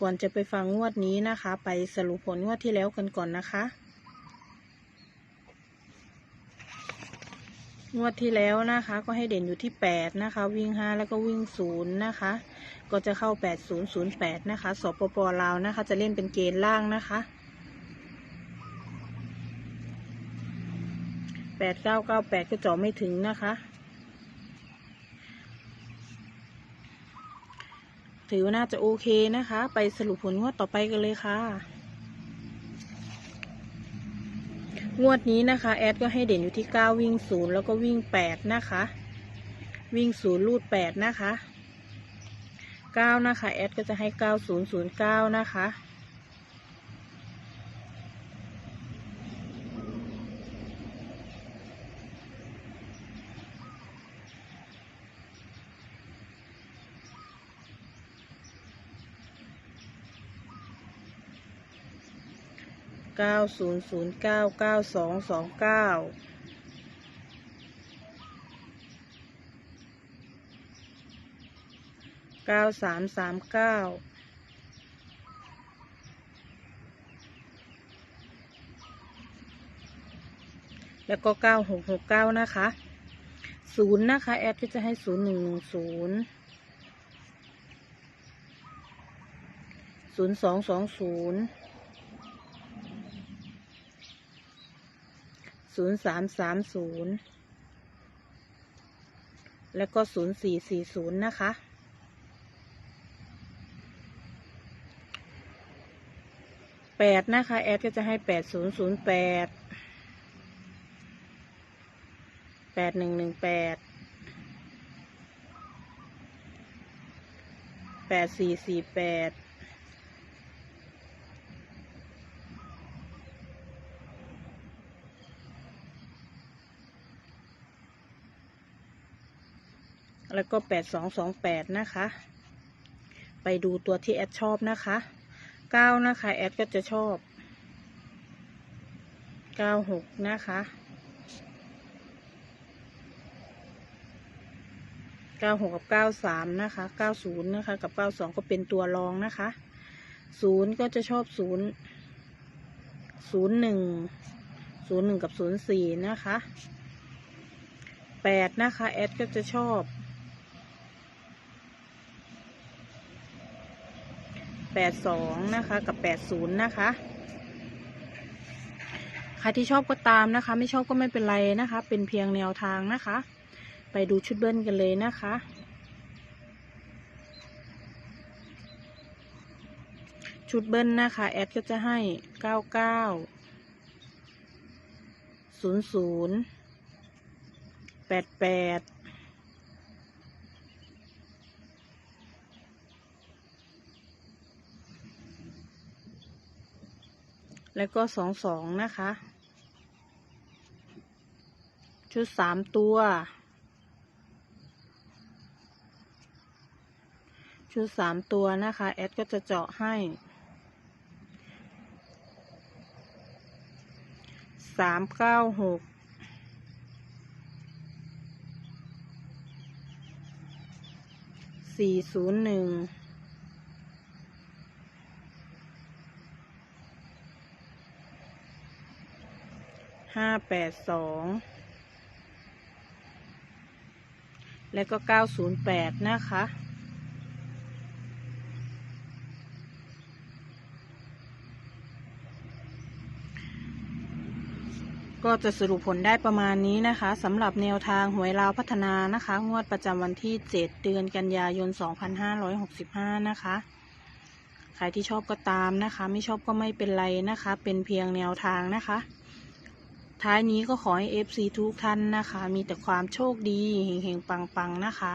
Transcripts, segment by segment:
ก่อนจะไปฟังงวดนี้นะคะ ไปสรุปผลงวดที่แล้วกันก่อนนะคะ งวดที่แล้วนะคะ ก็ให้เด่นอยู่ที่แปดนะคะ วิ่งห้าแล้วก็วิ่งศูนย์นะคะ ก็จะเข้าแปดศูนย์ศูนย์แปดนะคะสปปลาวนะคะ จะเล่นเป็นเกณฑ์ล่างนะคะแปดเก้าเก้าแปดก็เจาะไม่ถึงนะคะ ถือว่าน่าจะโอเคนะคะ ไปสรุปผลงวดต่อไปกันเลยค่ะ งวดนี้นะคะ แอดก็ให้เด่นอยู่ที่ 9 วิ่ง 0 แล้วก็วิ่ง 8 นะคะ วิ่ง 0 รูด 8 นะคะ 9 นะคะ แอดก็จะให้ 9009 นะคะ เก้าศูนย์ศูนย์เก้าเก้าสองสองเก้าเก้าสามสามเก้าแล้วก็เก้าหกหกเก้านะคะศูนย์นะคะ แอดก็จะให้ศูนย์หนึ่งหนึ่งศูนย์ศูนย์สองสองศูนย์ ศูนย์สามสามศูนย์แล้วก็ศูนย์สี่สี่ศูนย์นะคะ แปดนะคะ แอดก็จะให้แปดศูนย์ศูนย์แปด แปดหนึ่งหนึ่งแปด แปดสี่สี่แปด แล้วก็แปดสองสองแปดนะคะ ไปดูตัวที่แอดชอบนะคะเก้านะคะ แอดก็จะชอบเก้าหกนะคะเก้าหกกับเก้าสามนะคะเก้าศูนย์นะคะกับเก้าสองก็เป็นตัวรองนะคะศูนย์ก็จะชอบศูนย์ศูนย์หนึ่งศูนย์หนึ่งกับศูนย์สี่นะคะแปดนะคะแอดก็จะชอบ 82 นะคะ กับ 80 นะคะ ใครที่ชอบก็ตามนะคะ ไม่ชอบก็ไม่เป็นไรนะคะ เป็นเพียงแนวทางนะคะ ไปดูชุดเบิ้ลกันเลยนะคะ ชุดเบิ้ลนะคะ แอดก็จะให้ 99 00 88 แล้วก็สองสองนะคะ ชุดสามตัว ชุดสามตัวนะคะ แอดก็จะเจาะให้สามเก้าหกสี่ศูนย์หนึ่ง ห้าแปดสองแล้วก็เก้าศูนย์แปดนะคะก็จะสรุปผลได้ประมาณนี้นะคะสำหรับแนวทางหวยลาวพัฒนานะคะ งวดประจำวันที่ 7 เดือนกันยายน 2565 นะคะ ใครที่ชอบก็ตามนะคะ ไม่ชอบก็ไม่เป็นไรนะคะ เป็นเพียงแนวทางนะคะ ท้ายนี้ก็ขอให้ FC ทุกท่านนะคะ มีแต่ความโชคดีเฮงๆ ปังๆ นะคะ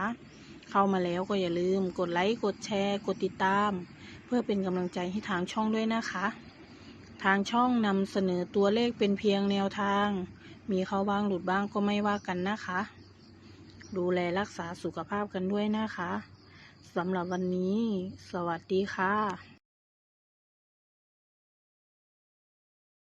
เข้ามาแล้วก็อย่าลืมกดไลค์ กดแชร์ กดติดตาม เพื่อเป็นกำลังใจให้ทางช่องด้วยนะคะ ทางช่องนำเสนอตัวเลขเป็นเพียงแนวทาง มีเข้าบ้างหลุดบ้างก็ไม่ว่ากันนะคะ ดูแลรักษาสุขภาพกันด้วยนะคะสำหรับวันนี้ สวัสดีค่ะ